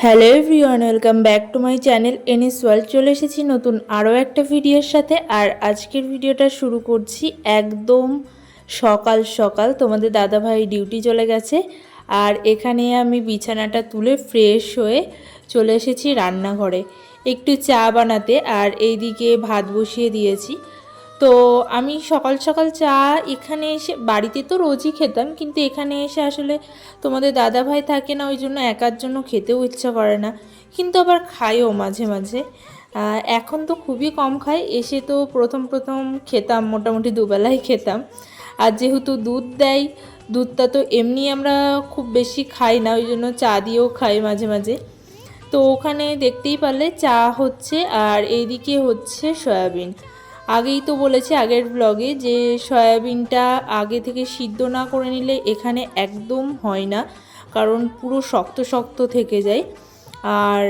Hello everyone, welcome back to my channel NS world. চলে এসেছি নতুন আরও একটা ভিডিওর সাথে, আর আজকের ভিডিওটা শুরু করছি একদম সকাল সকাল। তোমাদের দাদাভাই ডিউটি চলে গেছে, আর এখানে আমি বিছানাটা তুলে ফ্রেশ হয়ে চলে এসেছি রান্নাঘরে। একটু চা বানাতে, আর এইদিকে ভাত বসিয়ে দিয়েছি। তো আমি সকাল সকাল চা এখানে এসে, বাড়িতে তো রোজই খেতাম, কিন্তু এখানে এসে আসলে তোমাদের দাদা ভাই থাকে না, ওই জন্য একার জন্য খেতেও ইচ্ছা করে না। কিন্তু আবার খাইও মাঝে মাঝে। এখন তো খুবই কম খাই, এসে তো প্রথম প্রথম খেতাম, মোটামুটি দুবেলাই খেতাম। আর যেহেতু দুধ দেয়, দুধটা তো এমনি আমরা খুব বেশি খাই না, ওই জন্য চা দিয়েও খাই মাঝে মাঝে। তো ওখানে দেখতেই পারলে চা হচ্ছে, আর এইদিকে হচ্ছে সয়াবিন। আগেই তো বলেছি আগের ব্লগে যে সয়াবিনটা আগে থেকে সিদ্ধ না করে নিলে এখানে একদম হয় না, কারণ পুরো শক্ত শক্ত থেকে যায়। আর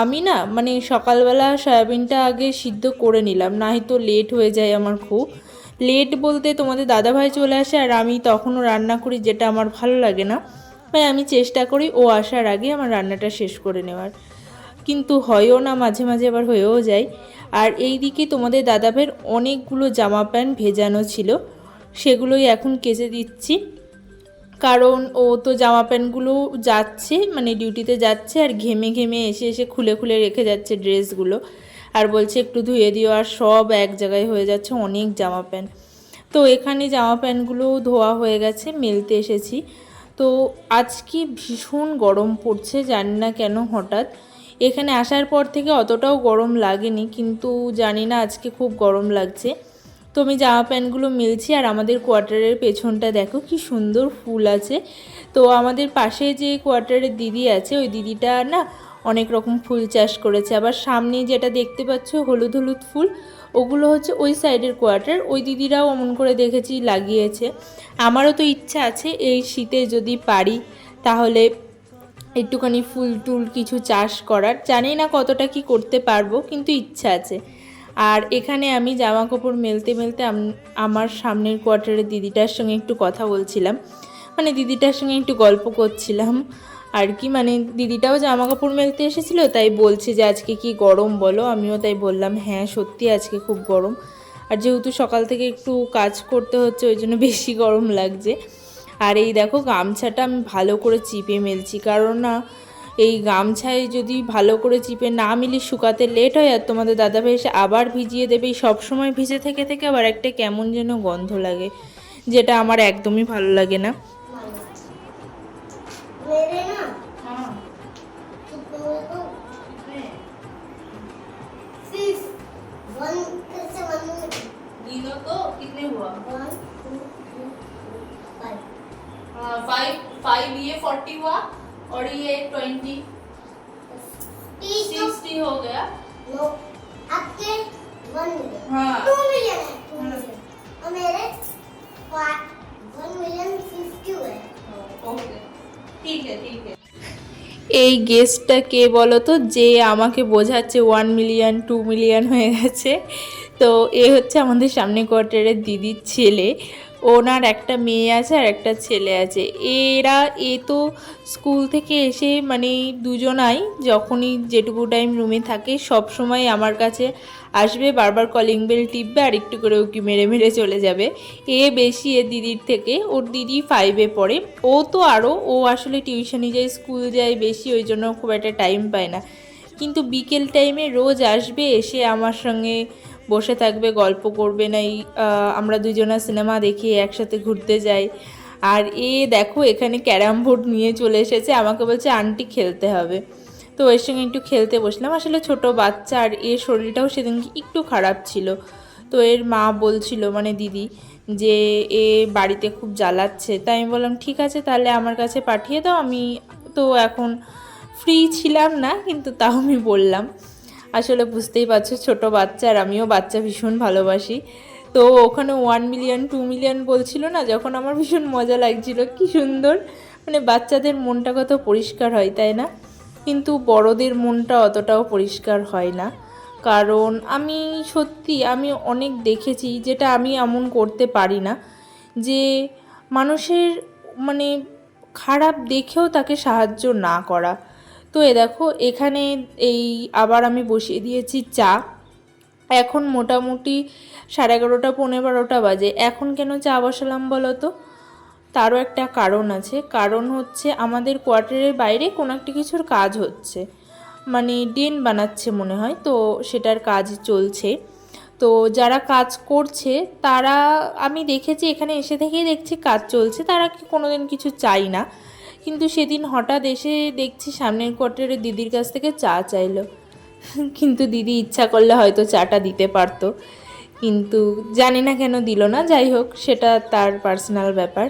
আমি না মানে সকালবেলা সয়াবিনটা আগে সিদ্ধ করে নিলাম না হয়তো লেট হয়ে যায় আমার খুব। লেট বলতে তোমাদের দাদাভাই চলে আসে আর আমি তখনও রান্না করি যেটা আমার ভালো লাগে না। তাই আমি চেষ্টা করি ও আসার আগে আমার রান্নাটা শেষ করে নেওয়ার। কিন্তু হয়ও না, মাঝে মাঝে আবার হয়েও যায়। আর এই দিকে তোমাদের দাদাভাইয়ের অনেকগুলো জামা প্যান্ট ভেজানো ছিল, সেগুলোই এখন কেচে দিচ্ছি। কারণ ও তো জামা প্যান্টগুলো যাচ্ছে মানে ডিউটিতে যাচ্ছে, আর ঘেমে ঘেমে এসে এসে খুলে খুলে রেখে যাচ্ছে ড্রেসগুলো। আর বলছে একটু ধুয়ে দিও, আর সব এক জায়গায় হয়ে যাচ্ছে অনেক জামা প্যান্ট। তো এখানে জামা প্যান্টগুলো ধোয়া হয়ে গেছে, মেলতে এসেছি। তো আজকে ভীষণ গরম পড়ছে, জানি না কেন হঠাৎ। এখানে আসার পর থেকে অতটাও গরম লাগেনি, কিন্তু জানি না আজকে খুব গরম লাগছে। তো আমি জামা প্যান্টগুলো মিলছি আর আমাদের কোয়ার্টারের পেছনটা দেখো কি সুন্দর ফুল আছে। তো আমাদের পাশে যে কোয়ার্টারের দিদি আছে, ওই দিদিটা না অনেক রকম ফুল চাষ করেছে। আবার সামনে যেটা দেখতে পাচ্ছ হলুদ হলুদ ফুল, ওগুলো হচ্ছে ওই সাইডের কোয়ার্টার, ওই দিদিরাও অমন করে দেখেছি লাগিয়েছে। আমারও তো ইচ্ছা আছে এই শীতে যদি পারি, তাহলে একটুখানি ফুল টুল কিছু চাষ করার। জানি না কতটা কি করতে পারব, কিন্তু ইচ্ছা আছে। আর এখানে আমি জামা কাপড় মেলতে মেলতে আমার সামনের কোয়ার্টারের দিদিটার সঙ্গে একটু কথা বলছিলাম। মানে দিদিটার সঙ্গে একটু গল্প করছিলাম। আর কি মানে দিদিটাও জামা কাপড় মেলতে এসেছিল, তাই বলছে যে আজকে কি গরম বলো? আমিও তাই বললাম হ্যাঁ সত্যি আজকে খুব গরম। আর যেহেতু সকাল থেকে একটু কাজ করতে হচ্ছে, ওই জন্য বেশি গরম লাগছে। আর এই দেখো গামছাটা আমি ভালো করে চিপে মেলছি, কারণ না এই গামছায় যদি ভালো করে চিপে না মিলি শুকাতে লেট হয় আর তোমাদের দাদাভাই এসে আবার ভিজিয়ে দেবে সব সময় ভিজে থেকে থেকে আবার একটা কেমন যেন গন্ধ লাগে, যেটা আমার একদমই ভালো লাগে না। फाइव फाइव ये फोर्टी हुआ और ये ट्वेंटी तीस तो सिक्सटी हो गया नो आपके वन मिलियन हाँ टू मिलियन है टू मिलियन और मेरे वन मिलियन फिफ्टी हुए ओके ठीक है ठीक है এই গেস্টটা কে বলো তো যে আমাকে বোঝাচ্ছে ওয়ান মিলিয়ন টু মিলিয়ন হয়ে গেছে তো এ হচ্ছে আমাদের সামনে কোয়ার্টারের দিদির ছেলে ওনার একটা মেয়ে আছে আর একটা ছেলে আছে। এরা এ তো স্কুল থেকে এসে মানে দুজনাই যখনই যেটুকু টাইম রুমে থাকে সব সময় আমার কাছে আসবে, বারবার কলিং বেল টিপবে আর একটু করে উকি মেরে মেরে চলে যাবে। এ বেশি এ দিদির থেকে, ওর দিদি ফাইভে পড়ে। ও তো আরও ও আসলে টিউশনি যায় স্কুল যায় বেশি, ওই জন্য খুব একটা টাইম পায় না। কিন্তু বিকেল টাইমে রোজ আসবে, এসে আমার সঙ্গে বসে থাকবে, গল্প করবে না এই আমরা দুজনা সিনেমা দেখি একসাথে ঘুরতে যাই। আর এ দেখো, এখানে ক্যারাম বোর্ড নিয়ে চলে এসেছে, আমাকে বলছে, আন্টি খেলতে হবে। তো এর সঙ্গে একটু খেলতে বসলাম। আসলে ছোট বাচ্চা আর এর শরীরটাও সেদিন একটু খারাপ ছিল। তো এর মা বলছিল মানে দিদি, যে এ বাড়িতে খুব জ্বালাচ্ছে। তাই আমি বললাম, ঠিক আছে, তাহলে আমার কাছে পাঠিয়ে দাও, আমি তো এখন ফ্রি ছিলাম না, কিন্তু তাও আমি বললাম। আসলে বুঝতেই পারছ, ছোট বাচ্চা আর আমিও বাচ্চা ভীষণ ভালোবাসি। তো ওখানে ওয়ান মিলিয়ন টু মিলিয়ন বলছিল না, যখন আমার ভীষণ মজা লাগছিল, কি সুন্দর। মানে বাচ্চাদের মনটা কত পরিষ্কার হয়, তাই না? কিন্তু বড়দের মনটা অতটাও পরিষ্কার হয় না। কারণ আমি সত্যি, আমি অনেক দেখেছি, যেটা আমি এমন করতে পারি না, যে মানুষের মানে খারাপ দেখেও তাকে সাহায্য না করা। তো এ দেখো, এখানে এই আবার আমি বসিয়ে দিয়েছি চা। এখন মোটামুটি সাড়ে এগারোটা পনেরো বারোটা বাজে। এখন কেন চা বসালাম বলো তো? তারও একটা কারণ আছে। কারণ হচ্ছে আমাদের কোয়ার্টারের বাইরে কোনো একটা কিছুর কাজ হচ্ছে। মানে ডেন বানাচ্ছে মনে হয়, তো সেটার কাজ চলছে। তো যারা কাজ করছে, তারা, আমি দেখেছি এখানে এসে থেকেই দেখছি কাজ চলছে। তারা কি কোনোদিন কিছু চাই না। কিন্তু সেদিন হঠাৎ এসে দেখছি সামনের কোয়ার্টারে দিদির কাছ থেকে চা চাইলো। কিন্তু দিদি ইচ্ছা করলে হয়তো চাটা দিতে পারতো। কিন্তু জানি না কেন দিল না, যাই হোক, সেটা তার পার্সোনাল ব্যাপার।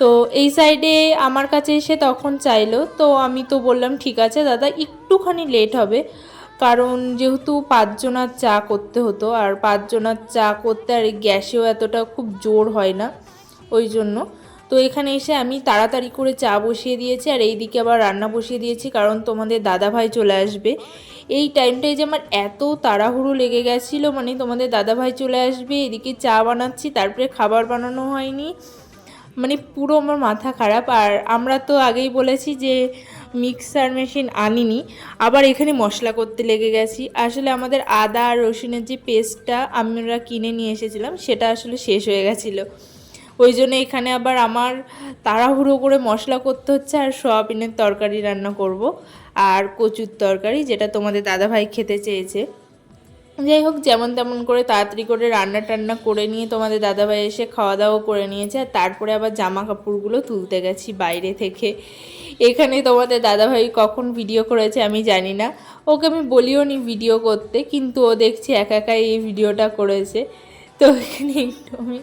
তো এই সাইডে আমার কাছে এসে তখন চাইলো, তো আমি তো বললাম, ঠিক আছে দাদা, একটুখানি লেট হবে। কারণ যেহেতু পাঁচজনার চা করতে হতো, আর পাঁচজনার চা করতে আর গ্যাসেও এতটা খুব জোর হয় না, ওই জন্য। তো এখানে এসে আমি তাড়াতাড়ি করে চা বসিয়ে দিয়েছি আর এইদিকে আবার রান্না বসিয়ে দিয়েছি কারণ তোমাদের দাদা ভাই চলে আসবে। এই টাইমটায় যে আমার এত তাড়াহুড়ো লেগে গেছিল মানে তোমাদের দাদা ভাই চলে আসবে, এদিকে চা বানাচ্ছি, তারপরে খাবার বানানো হয়নি। মানে পুরো আমার মাথা খারাপ। আর আমরা তো আগেই বলেছি যে মিক্সার মেশিন আনিনি, আবার এখানে মশলা করতে লেগে গেছি। আসলে আমাদের আদা আর রসুনের যে পেস্টটা আমরা কিনে নিয়ে এসেছিলাম, সেটা আসলে শেষ হয়ে গেছিল। ওই জন্য এখানে আবার আমার তাড়াহুড়ো করে মশলা করতে হচ্ছে আর সোয়াবিনের তরকারি রান্না করব আর কচুর তরকারি যেটা তোমাদের দাদাভাই খেতে চেয়েছে। যাই হোক, যেমন তেমন করে তাড়াতাড়ি করে রান্না টান্না করে নিয়ে তোমাদের দাদাভাই এসে খাওয়া দাওয়া করে নিয়েছে আর তারপরে আবার জামা কাপড়গুলো তুলতে গেছি বাইরে থেকে। এখানে তোমাদের দাদাভাই কখন ভিডিও করেছে আমি জানি না। ওকে আমি বলিও নি ভিডিও করতে, কিন্তু ও দেখছি একা একাই এই ভিডিওটা করেছে। তো এখানে একটু আমি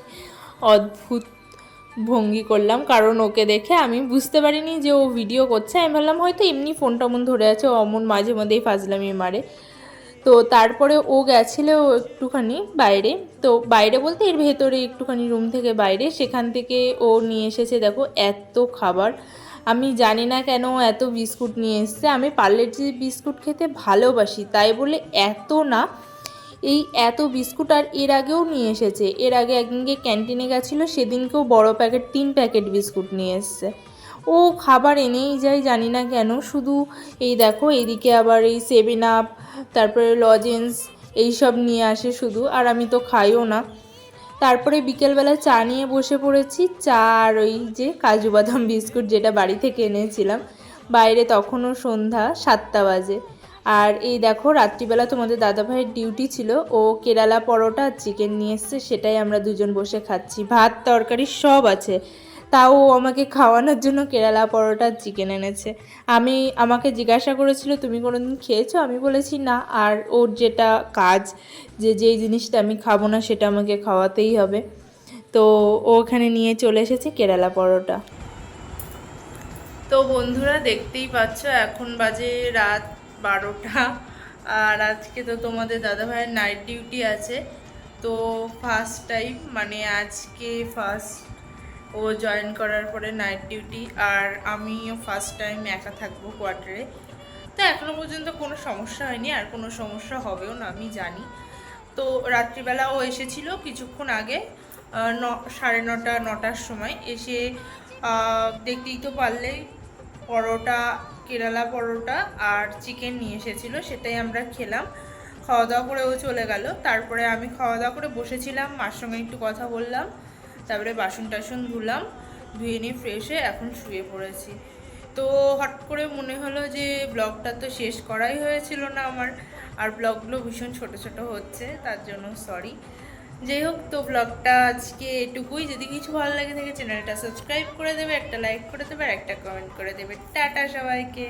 অদ্ভুত ভঙ্গি করলাম, কারণ ওকে দেখে আমি বুঝতে পারিনি যে ও ভিডিও করছে। আমি ভাবলাম, হয়তো এমনি ফোন টমন ধরে আছে অমন মাঝে মধ্যেই ফাজলামি মারে। তো তারপরে ও গেছিল একটুখানি বাইরে। তো বাইরে বলতে এর ভেতরে একটুখানি রুম থেকে বাইরে, সেখান থেকে ও নিয়ে এসেছে, দেখো, এত খাবার। আমি জানি না কেন এত বিস্কুট নিয়ে এসছে। আমি পার্লের যে বিস্কুট খেতে ভালোবাসি, তাই বলে এত না। এই এত বিস্কুট আর এর আগেও নিয়ে এসেছে। এর আগে একদিনকে ক্যান্টিনে গেছিল, সেদিনকেও বড় প্যাকেট, তিন প্যাকেট বিস্কুট নিয়ে এসছে। ও খাবার এনেই যায় জানি না কেন, শুধু এই দেখো এইদিকে আবার এই সেভেন আপ তারপরে লজেন্স এইসব নিয়ে আসে শুধু, আর আমি তো খাইও না। তারপরে বিকেলবেলা চা নিয়ে বসে পড়েছি, চা আর ওই যে কাজু বাদাম বিস্কুট যেটা বাড়ি থেকে এনেছিলাম। বাইরে তখনও সন্ধ্যা সাতটা বাজে। আর এই দেখো, রাত্রিবেলা তোমাদের দাদাভাইয়ের ডিউটি ছিল। ও কেরালা পরোটা চিকেন নিয়ে এসছে, সেটাই আমরা দুজন বসে খাচ্ছি। ভাত, তরকারি সব আছে। তাও আমাকে খাওয়ানোর জন্য কেরালা পরোটা চিকেন এনেছে। আমি, আমাকে জিজ্ঞাসা করেছিল, তুমি কোনোদিন খেয়েছো? আমি বলেছি, না। আর ওর যেটা কাজ, যে যেই জিনিসটা আমি খাব না, সেটা আমাকে খাওয়াতেই হবে। তো ওখানে নিয়ে চলে এসেছে কেরালা পরোটা। তো বন্ধুরা, দেখতেই পাচ্ছ, এখন বাজে রাত বারোটা। আর আজকে তো তোমাদের দাদাভাইয়ের নাইট ডিউটি আছে। তো ফার্স্ট টাইম মানে আজকে ফার্স্ট ও জয়েন করার পরে নাইট ডিউটি আর আমিও ফার্স্ট টাইম একা থাকব কোয়ার্টারে তো এখনও পর্যন্ত কোনো সমস্যা হয়নি, আর কোনো সমস্যা হবেও না, আমি জানি। তো রাত্রিবেলা ও এসেছিল কিছুক্ষণ আগে ন, সাড়ে নটা, নটার সময়। এসে দেখতেই তো পারলেই, পরোটা কেরালা পরোটা আর চিকেন নিয়ে এসেছিল, সেটাই আমরা খেলাম। খাওয়া দাওয়া করে ও চলে গেল। তারপরে আমি খাওয়া দাওয়া করে বসেছিলাম, মার সঙ্গে একটু কথা বললাম, তারপরে বাসন টাসন ধুলাম, ধুয়ে নিয়ে ফ্রেশে এখন শুয়ে পড়েছি। তো হট করে মনে হলো যে ব্লগটা তো শেষ করাই হয়েছিল না আমার, আর ব্লগগুলো ভীষণ ছোট ছোট হচ্ছে, তার জন্য সরি যাই হোক, তো ব্লগটা আজকে এটুকুই। যদি কিছু ভালো লাগে থাকে চ্যানেলটা সাবস্ক্রাইব করে দেবে, একটা লাইক করে দেবে, আর একটা কমেন্ট করে দেবে। টাটা সবাইকে।